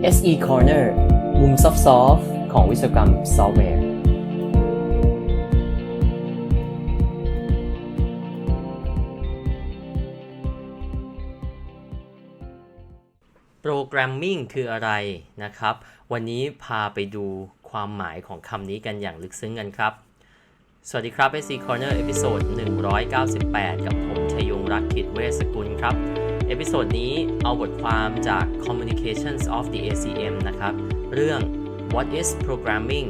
SE Corner มุมซอฟต์ของวิศวกรรมซอฟต์แวร์ โปรแกรมมิ่งคืออะไรนะครับ วันนี้พาไปดูความหมายของคำนี้กันอย่างลึกซึ้งกันครับ สวัสดีครับ SC Corner เอพิโซด198 กับผมชยงรักขิดเวสกุลครับ เอพิโซดนี้เอาบทความจาก Communications of the ACM นะครับ เรื่อง What is Programming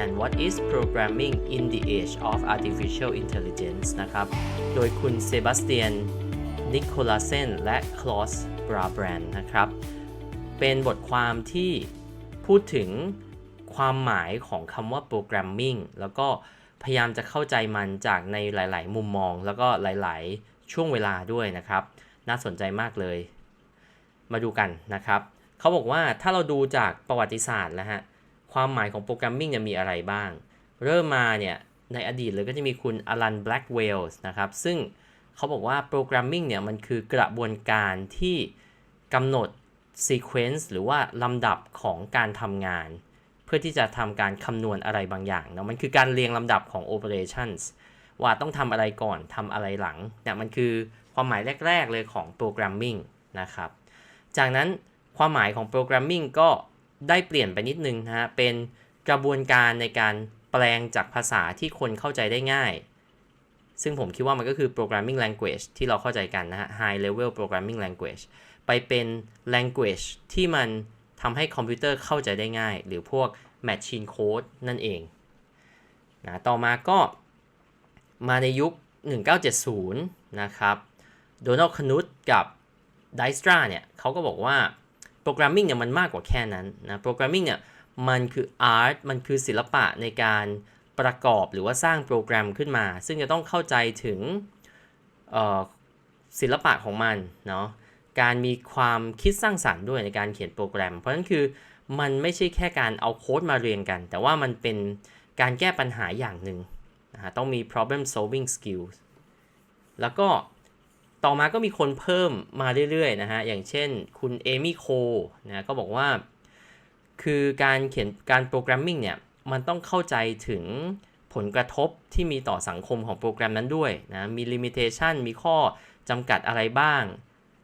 and What is Programming in the Age of Artificial Intelligence นะครับ โดยคุณเซบาสเตียน นิโคลาเซน และคลอส บราแบรนนะครับ เป็นบทความที่พูดถึงความหมายของคำว่าโปรแกรมมิ่งแล้วก็พยายามจะเข้าใจมันจากในหลาย ๆ มุมมอง แล้วก็หลาย ๆ ช่วงเวลาด้วยนะครับ น่าสนใจมากเลย มาดูกันนะครับ เขาบอกว่าถ้าเราดูจากประวัติศาสตร์แล้วฮะ ความหมายของโปรแกรมมิ่งเนี่ยมีอะไรบ้าง เริ่มมาเนี่ยในอดีตเลยก็จะมีคุณอลันแบล็กเวลส์นะครับ ซึ่งเขาบอกว่าโปรแกรมมิ่งเนี่ยมันคือกระบวนการที่กำหนดซีเควนซ์หรือว่าลำดับของการทำงาน เพื่อที่จะทำการคำนวณอะไรบางอย่างเนาะมันคือการเรียงลำดับของ operations ว่าต้องทำอะไรก่อนทำอะไรหลังเนี่ยมันคือ ความหมายแรก ๆ เลยของโปรแกรมมิ่งนะครับ จากนั้นความหมายของโปรแกรมมิ่งก็ได้เปลี่ยนไปนิดนึงนะฮะ เป็นกระบวนการในการแปลงจากภาษาที่คนเข้าใจได้ง่าย ซึ่งผมคิดว่ามันก็คือ programming language ที่เราเข้าใจกันนะฮะ high level programming language ไปเป็น language ที่มันทำให้คอมพิวเตอร์เข้าใจได้ง่าย หรือพวก machine code นั่นเองนะต่อมาก็มาในยุค 1970 นะครับ โดนัลด์คนุตกับไดสตราเนี่ยเขาก็บอกว่าโปรแกรมมิ่งเนี่ยมันมากกว่าแค่นั้นนะโปรแกรมมิ่งเนี่ยมันคืออาร์ตมันคือศิลปะในการประกอบหรือว่าสร้างโปรแกรมขึ้นมา ซึ่งจะต้องเข้าใจถึงศิลปะของมันเนาะการมีความคิดสร้างสรรค์ด้วยในการเขียนโปรแกรม เพราะฉะนั้นคือมันไม่ใช่แค่การเอาโค้ดมาเรียงกัน แต่ว่ามันเป็นการแก้ปัญหาอย่างหนึ่งนะฮะต้องมี problem solving skills แล้วก็ ต่อมาก็มีคนเพิ่มมาเรื่อยๆนะฮะ อย่างเช่นคุณเอมี่โคนะก็บอกว่า คือการเขียนการโปรแกรมมิ่งเนี่ย มันต้องเข้าใจถึงผลกระทบที่มีต่อสังคมของโปรแกรมนั้นด้วยนะ มีลิมิเ t ชันมีข้อจำกัดอะไรบ้าง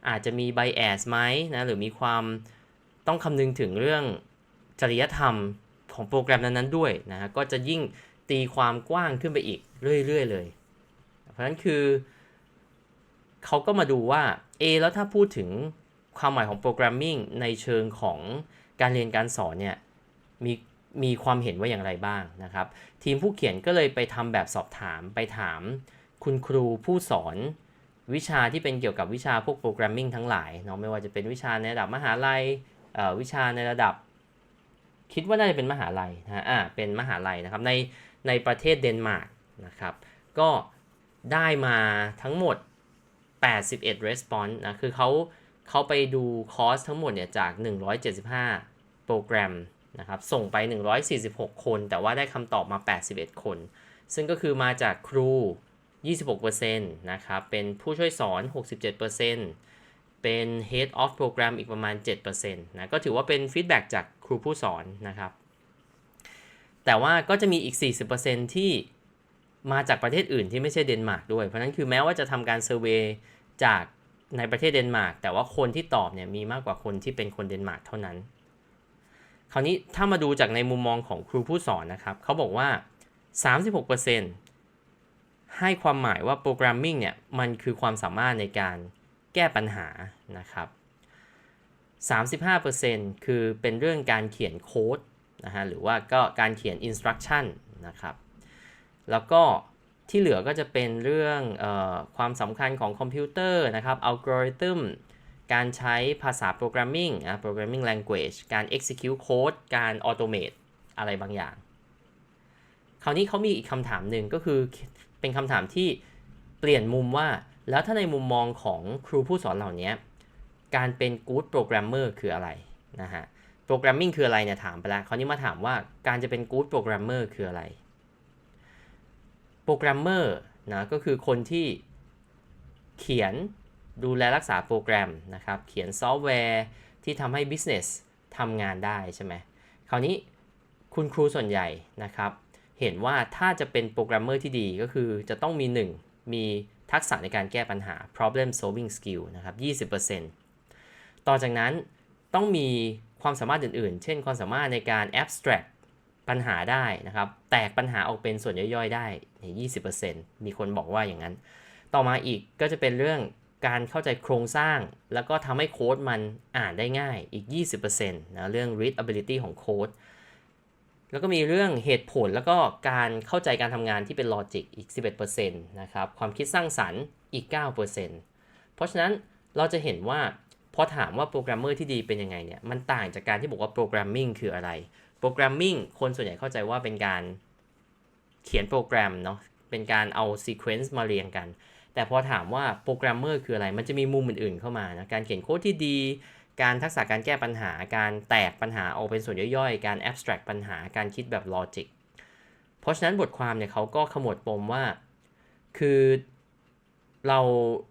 อาจจะมี bias ไหมนะ หรือมีความต้องคำนึงถึงเรื่องจริยธรรมของโปรแกรมนั้นๆด้วยนะก็จะยิ่งตีความกว้างขึ้นไปอีกเรื่อยๆเลย เพราะฉะนั้นคือ เขาก็มาดูว่า A แล้วถ้าพูดถึงความหมายของโปรแกรมมิ่งในเชิงของการเรียนการสอนเนี่ยมีมีความเห็นว่าอย่างไรบ้างนะครับ ทีมผู้เขียนก็เลยไปทำแบบสอบถามไปถาม คุณครูผู้สอนวิชาที่เป็นเกี่ยวกับวิชาพวกโปรแกรมมิ่งทั้งหลายเนาะไม่ว่าจะเป็นวิชาในระดับมหาลัยวิชาในระดับ คิดว่าน่าจะเป็นมหาลัยนะอ่าเป็นมหาลัยนะครับในในประเทศเดนมาร์กนะครับ ก็ได้มาทั้งหมด 81 response นะ คือเขาเขาไปดูคอร์สทั้งหมดเนี่ยจาก 175 โปรแกรมนะครับ ส่งไป 146 คน แต่ว่าได้คำตอบมา 81 คน ซึ่งก็คือมาจากครู 26%นะครับ เป็นผู้ช่วยสอน 67%เป็น head of program อีกประมาณ 7%นะ ก็ถือว่าเป็นฟีดแบ็จากครูผู้สอนนะครับ แต่ว่าก็จะมีอีก 40%ที่ มาจากประเทศอื่นที่ไม่ใช่เดนมาร์กด้วย เพราะนั้นคือแม้ว่าจะทำการเซอร์เวยจากในประเทศเดนมาร์กแต่ว่าคนที่ตอบเนี่ยมีมากกว่าคนที่เป็นคนเดนมาร์กเท่านั้น คราวนี้ถ้ามาดูจากในมุมมองของครูผู้สอนนะครับเขาบอกว่า 36%ให้ความหมายว่าโปรแกรมมิ่งเนี่ยมันคือความสามารถในการแก้ปัญหานะครับ 35%คือเป็นเรื่องการเขียนโค้ดนะฮะหรือว่าก็การเขียน instruction นะครับ แล้วก็ที่เหลือก็จะเป็นเรื่องออความสำคัญของคอมพิวเตอร์นะครับอัลกอริทึมการใช้ภาษาโปรแกรมมิ่งนะ programming language การ execute code การ automate อะไรบางอย่าง คราวนี้เขามีอีกคำถามหนึ่งก็คือเป็นคำถามที่เปลี่ยนมุมว่า แล้วถ้าในมุมมองของครูผู้สอนเหล่านี้ การเป็น good programmer คืออะไรนะฮะ programming คืออะไรเนี่ยถามไปแล้ว คราวนี้มาถามว่าการจะเป็น good programmer คืออะไร โปรแกรมเมอร์นะก็คือคนที่เขียนดูแลรักษาโปรแกรมนะครับ เขียนซอฟต์แวร์ที่ทำให้ business ททำงานได้ใช่ไหมคราวนี้คุณครูส่วนใหญ่นะครับ เห็นว่าถ้าจะเป็นโปรแกรมเมอร์ที่ดีก็คือจะต้องมี 1 มีทักษะในการแก้ปัญหา problem solving skill นะครับ 20%ต่อจากนั้นต้องมีความสามารถอื่นๆ เช่นความสามารถในการ abstract ปัญหาได้นะครับ แตกปัญหาออกเป็นส่วนย่อยๆ ได้ใน20%มีคนบอกว่าอย่างนั้น ต่อมาอีกก็จะเป็นเรื่องการเข้าใจโครงสร้าง แล้วก็ทำให้โค้ดมันอ่านได้ง่ายอีก 20%นะเรื่อง readability ของโค้ดแล้วก็มีเรื่องเหตุผลแล้วก็การเข้าใจการทำงานที่เป็นลอจิกอีก 11%นะครับ ความคิดสร้างสรรค์อีก 9%เพราะฉะนั้นเราจะเห็นว่าพอถามว่าโปรแกรมเมอร์ที่ดีเป็นยังไงเนี่ย มันต่างจากการที่บอกว่าโปรแกรมมิ่งคืออะไร โปรแกรมมิ่งคนส่วนใหญ่เข้าใจว่าเป็นการเขียนโปรแกรมเนาะเป็นการเอาซีเควนซ์มาเรียงกัน แต่พอถามว่าโปรแกรมเมอร์คืออะไร มันจะมีมุมอื่นๆเข้ามานะการเขียนโค้ดที่ดี การทักษะการแก้ปัญหา การแตกปัญหาออกเป็นส่วนย่อยๆ การ abstract ปัญหาการคิดแบบ logic เพราะฉะนั้นบทความเนี่ยเขาก็ขมวดปมว่า คือเรา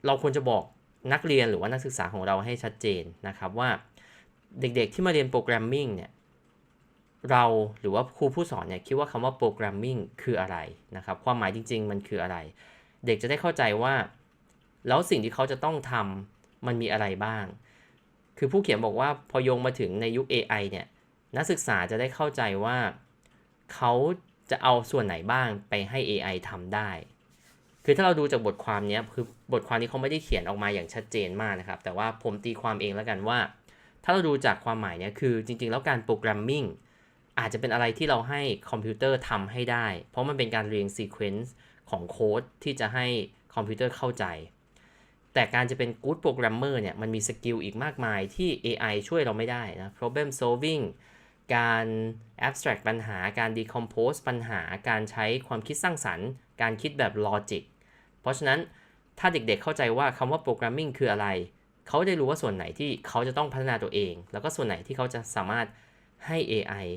เราควรจะบอกนักเรียนหรือว่านักศึกษาของเราให้ชัดเจนนะครับว่าเด็กๆที่มาเรียนโปรแกรมมิ่งเนี่ย เราหรือว่าครูผู้สอนเนี่ยคิดว่าคำว่าโปรแกรมมิ่งคืออะไรนะครับ ความหมายจริง ๆ มันคืออะไร เด็กจะได้เข้าใจว่า แล้วสิ่งที่เขาจะต้องทำมันมีอะไรบ้าง คือผู้เขียนบอกว่าพอโยงมาถึงในยุค AI เนี่ยนักศึกษาจะได้เข้าใจว่าเขาจะเอาส่วนไหนบ้างไปให้ AI ทำได้ คือถ้าเราดูจากบทความนี้คือบทความนี้เขาไม่ได้เขียนออกมาอย่างชัดเจนมากนะครับ แต่ว่าผมตีความเองแล้วกันว่า ถ้าเราดูจากความหมายเนี้ยคือจริง ๆ แล้วการโปรแกรมมิ่ง อาจจะเป็นอะไรที่เราให้คอมพิวเตอร์ทำให้ได้ เพราะมันเป็นการเรียงซีเควนซ์ของโค้ดที่จะให้คอมพิวเตอร์เข้าใจ แต่การจะเป็น good programmer เนี่ย มันมีสกิลอีกมากมายที่ AI ช่วยเราไม่ได้นะ problem solving การ abstract ปัญหา การ decompose ปัญหา การใช้ความคิดสร้างสรรค์ การคิดแบบ logic เพราะฉะนั้นถ้าเด็กๆเข้าใจว่าคำว่า programming คืออะไร เขาได้รู้ว่าส่วนไหนที่เขาจะต้องพัฒนาตัวเอง แล้วก็ส่วนไหนที่เขาจะสามารถให้ AI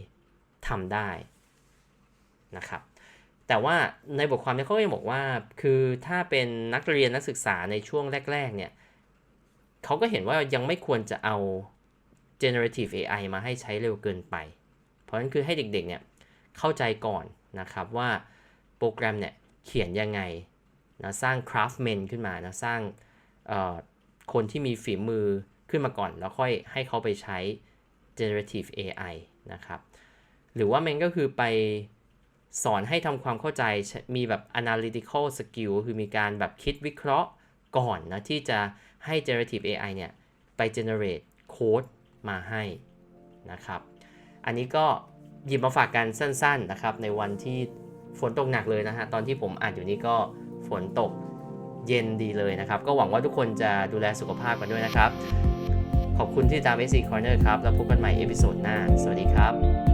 ทำได้นะครับแต่ว่าในบทความนี้เขาก็ยังบอกว่า คือถ้าเป็นนักเรียนนักศึกษาในช่วงแรก ๆ เนี่ยเขาก็เห็นว่ายังไม่ควรจะเอา generative AI มาให้ใช้เร็วเกินไป เพราะฉะนั้นคือให้เด็กๆ เนี่ยเข้าใจก่อนนะครับว่าโปรแกรมเนี่ยเขียนยังไงนะสร้าง craftman ขึ้นมานะสร้างคนที่มีฝีมือขึ้นมาก่อน แล้วค่อยให้เขาไปใช้ generative AI นะครับ หรือว่ามันก็คือไปสอนให้ทำความเข้าใจมีแบบ analytical skill คือมีการแบบคิดวิเคราะห์ก่อนนะ ที่จะให้ generative AI เนี่ย ไป generate code มาให้นะครับ อันนี้ก็หยิบมาฝากกันสั้นๆนะครับ ในวันที่ฝนตกหนักเลยนะฮะ ตอนที่ผมอ่านอยู่นี่ก็ฝนตกเย็นดีเลยนะครับ ก็หวังว่าทุกคนจะดูแลสุขภาพกันด้วยนะครับ ขอบคุณที่ตาม SC Corner ครับ แล้วพบกันใหม่เอพิโซดหน้า สวัสดีครับ